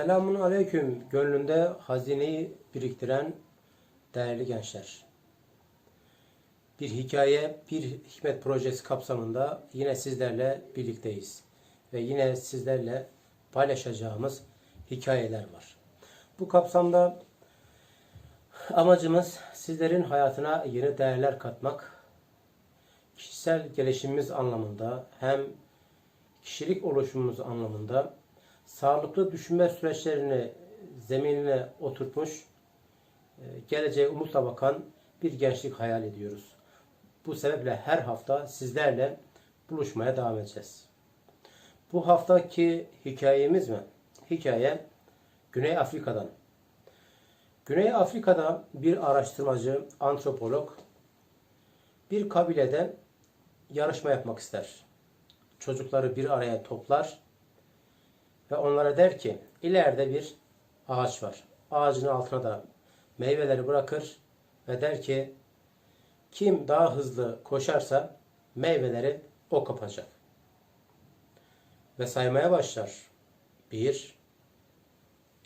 Selamun Aleyküm. Gönlünde hazineyi biriktiren değerli gençler. Bir hikaye, bir hikmet projesi kapsamında yine sizlerle birlikteyiz. Ve yine sizlerle paylaşacağımız hikayeler var. Bu kapsamda amacımız sizlerin hayatına yeni değerler katmak, kişisel gelişimimiz anlamında hem kişilik oluşumumuz anlamında sağlıklı düşünme süreçlerini zeminine oturtmuş, e, geleceğe umutla bakan bir gençlik hayal ediyoruz. Bu sebeple her hafta sizlerle buluşmaya devam edeceğiz. Bu haftaki hikayemiz mi? Hikaye Güney Afrika'dan. Güney Afrika'da bir araştırmacı, antropolog bir kabilede yarışma yapmak ister. Çocukları bir araya toplar ve onlara der ki ileride bir ağaç var. Ağacın altına da meyveleri bırakır ve der ki kim daha hızlı koşarsa meyveleri o kapacak. Ve saymaya başlar. Bir,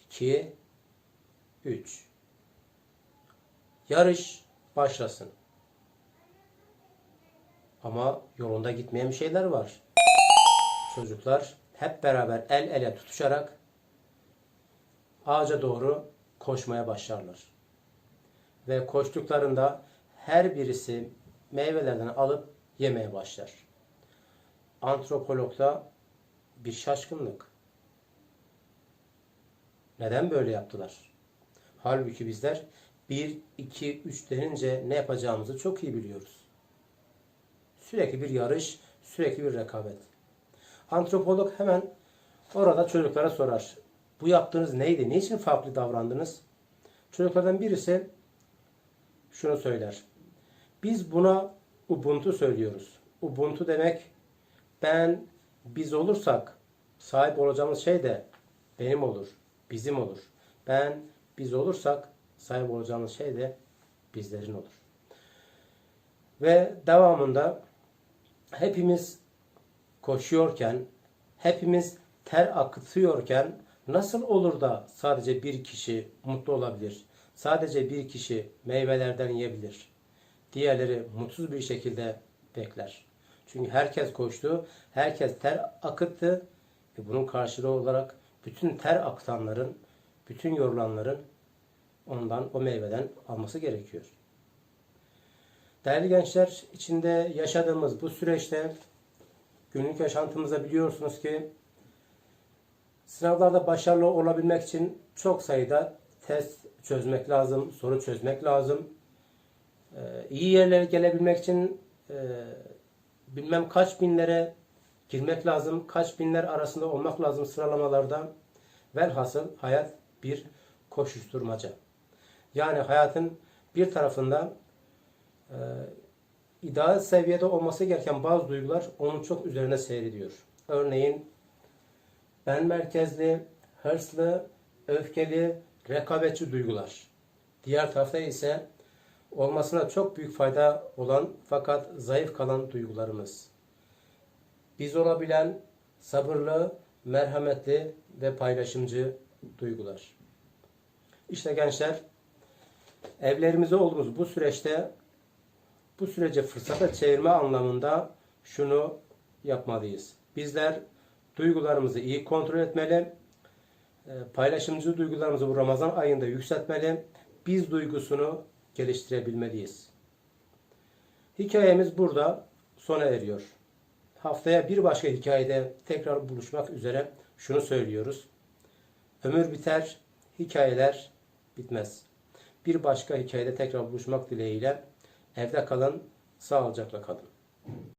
iki, üç. Yarış başlasın. Ama yolunda gitmeyen bir şeyler var. Çocuklar hep beraber el ele tutuşarak ağaca doğru koşmaya başlarlar. Ve koştuklarında her birisi meyvelerden alıp yemeye başlar. Antropologda bir şaşkınlık. Neden böyle yaptılar? Halbuki bizler 1, 2, 3 denince ne yapacağımızı çok iyi biliyoruz. Sürekli bir yarış, sürekli bir rekabet. Antropolog hemen orada çocuklara sorar. Bu yaptığınız neydi? Niçin farklı davrandınız? Çocuklardan birisi şunu söyler. Biz buna Ubuntu söylüyoruz. Ubuntu demek ben biz olursak sahip olacağımız şey de benim olur, bizim olur. Ben biz olursak sahip olacağımız şey de bizlerin olur. Ve devamında hepimiz koşuyorken, hepimiz ter akıtıyorken nasıl olur da sadece bir kişi mutlu olabilir? Sadece bir kişi meyvelerden yiyebilir. Diğerleri mutsuz bir şekilde bekler. Çünkü herkes koştu, herkes ter akıttı ve bunun karşılığı olarak bütün ter akıtanların, bütün yorulanların ondan, o meyveden alması gerekiyor. Değerli gençler, içinde yaşadığımız bu süreçte günlük yaşantımızda biliyorsunuz ki sınavlarda başarılı olabilmek için çok sayıda test çözmek lazım, soru çözmek lazım. Ee, iyi yerlere gelebilmek için e, bilmem kaç binlere girmek lazım, kaç binler arasında olmak lazım sıralamalarda. Velhasıl hayat bir koşuşturmaca. Yani hayatın bir tarafında e, ideal seviyede olması gereken bazı duygular onun çok üzerine seyrediyor. Örneğin ben merkezli, hırslı, öfkeli, rekabetçi duygular. Diğer tarafta ise olmasına çok büyük fayda olan fakat zayıf kalan duygularımız. Biz olabilen sabırlı, merhametli ve paylaşımcı duygular. İşte gençler evlerimizde olduğumuz bu süreçte bu sürece fırsata çevirme anlamında şunu yapmalıyız. Bizler duygularımızı iyi kontrol etmeli, e, paylaşımcı duygularımızı bu Ramazan ayında yükseltmeli, biz duygusunu geliştirebilmeliyiz. Hikayemiz burada sona eriyor. Haftaya bir başka hikayede tekrar buluşmak üzere şunu söylüyoruz. Ömür biter, hikayeler bitmez. Bir başka hikayede tekrar buluşmak dileğiyle evde kalın, sağlıcakla kalın.